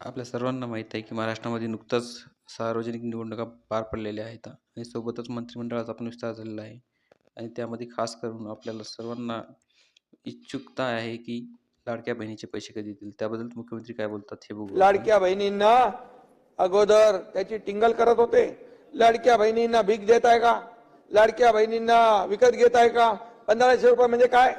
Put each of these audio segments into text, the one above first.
आपल्या सर्वांना माहीत आहे की महाराष्ट्रामध्ये नुकतंच सार्वजनिक निवडणुका पार पडलेल्या आहेत आणि सोबतच मंत्रिमंडळाचा पण विस्तार झालेला आहे. आणि त्यामध्ये खास करून आपल्याला सर्वांना इच्छुकता आहे की लाडक्या बहिणीचे पैसे कधी देतील? त्याबद्दल मुख्यमंत्री काय बोलतात हे बघू लाडक्या बहिणींना अगोदर त्याची टिंगल करत होते. लाडक्या बहिणींना भीक देत आहे का? लाडक्या बहिणींना विकत घेत आहे का? पंधराशे रुपये म्हणजे काय?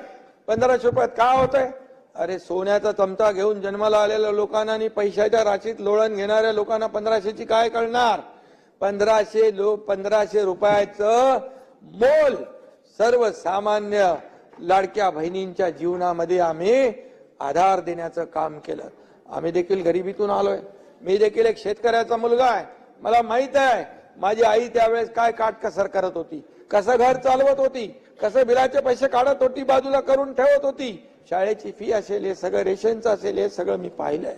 पंधराशे रुपयात काय होतंय? अरे सोन्याचा चमचा घेऊन जन्माला आलेल्या लोकांना आणि पैशाच्या राशीत लोळण घेणाऱ्या लोकांना पंधराशेची काय कळणार? पंधराशे लो पंधराशे रुपयाचं मोल सर्वसामान्य लाडक्या बहिणींच्या जीवनामध्ये आम्ही आधार देण्याचं काम केलं. आम्ही देखील गरिबीतून आलोय. मी देखील एक शेतकऱ्याचा मुलगा आहे. मला माहीत आहे माझी आई त्यावेळेस काय काटकसर करत होती कसं घर चालवत होती कसं बिलाचे पैसे काढत होती बाजूला करून ठेवत होती. शाळेची फी असेल हे सगळं रेशनचं असेल हे सगळं मी पाहिलंय.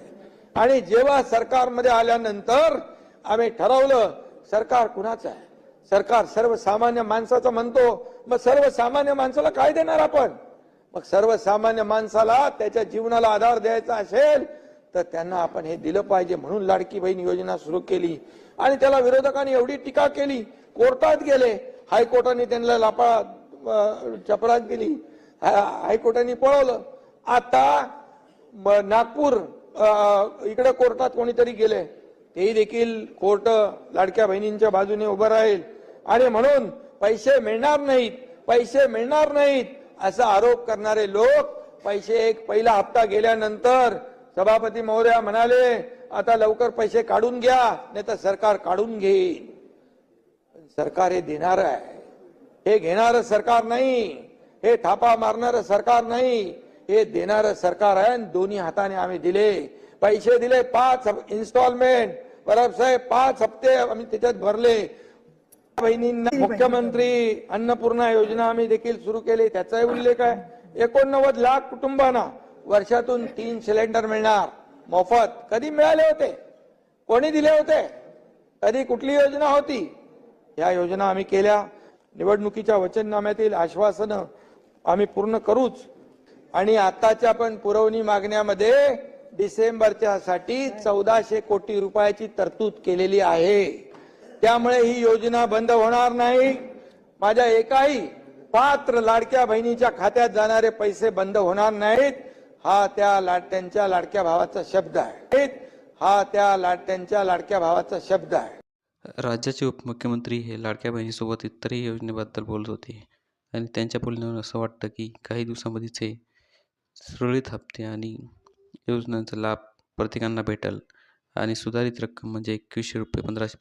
आणि जेव्हा सरकारमध्ये आल्यानंतर आम्ही ठरवलं सरकार कुणाचं आहे? सरकार सर्वसामान्य माणसाचं म्हणतो. मग सर्वसामान्य माणसाला काय देणार आपण? मग सर्वसामान्य माणसाला त्याच्या जीवनाला आधार द्यायचा असेल तर त्यांना आपण हे दिलं पाहिजे म्हणून लाडकी बहीण योजना सुरू केली. आणि त्याला विरोधकांनी एवढी टीका केली कोर्टात गेले. हायकोर्टाने त्यांना लापा चपरात दिली. हायकोर्टाने पळवलं. आता नागपूर इकडे कोर्टात कोणीतरी गेले. तेही देखील कोर्ट लाडक्या बहिणींच्या बाजूने उभं राहील. आणि म्हणून पैसे मिळणार नाहीत पैसे मिळणार नाहीत असा आरोप करणारे लोक पैसे एक पहिला हप्ता गेल्यानंतर सभापती महोदया म्हणाले आता लवकर पैसे काढून घ्या नाही तर सरकार काढून घेईल. सरकार हे देणार आहे. हे घेणार सरकार नाही. हे थापा मारणारं सरकार नाही हे देणारं सरकार आहे आणि दोन्ही हाताने आम्ही दिले. पैसे दिले पाच इन्स्टॉलमेंट परब साहेब पाच हप्ते आम्ही त्याच्यात भरले. बहिणींना मुख्यमंत्री अन्नपूर्णा योजना आम्ही देखील सुरू केली. त्याचाही उल्लेख आहे. एकोणनव्वद लाख कुटुंबांना वर्षातून तीन सिलेंडर मिळणार. मोफत. कधी मिळाले होते? कोणी दिले होते? कधी कुठली योजना होती? या योजना आम्ही केल्या. निवडणुकीच्या वचननाम्यातील आश्वासनं आम्ही पूर्ण करूच. आणि आताच्या पण पुरवणी मागण्यामध्ये डिसेंबरच्या साठी चौदाशे कोटी रुपयाची तरतूद केलेली आहे. त्यामुळे ही योजना बंद होणार नाही. माझ्या एकाही पात्र लाडक्या बहिणीच्या खात्यात जाणारे पैसे बंद होणार नाहीत. हा त्या लाड त्यांच्या लाडक्या भावाचा शब्द आहे. हा त्या लाड त्यांच्या लाडक्या भावाचा शब्द आहे. राज्याचे उपमुख्यमंत्री हे लाडक्या बहिणीसोबत इतरही योजनेबद्दल बोलत होते. आणि त्यांच्या बोलण्यावरून असं वाटतं की काही दिवसामध्येच हे सुरळीत हप्ते आणि योजनांचा लाभ प्रत्येकांना भेटेल. आणि सुधारित रक्कम म्हणजे एकवीसशे रुपये पंधराशे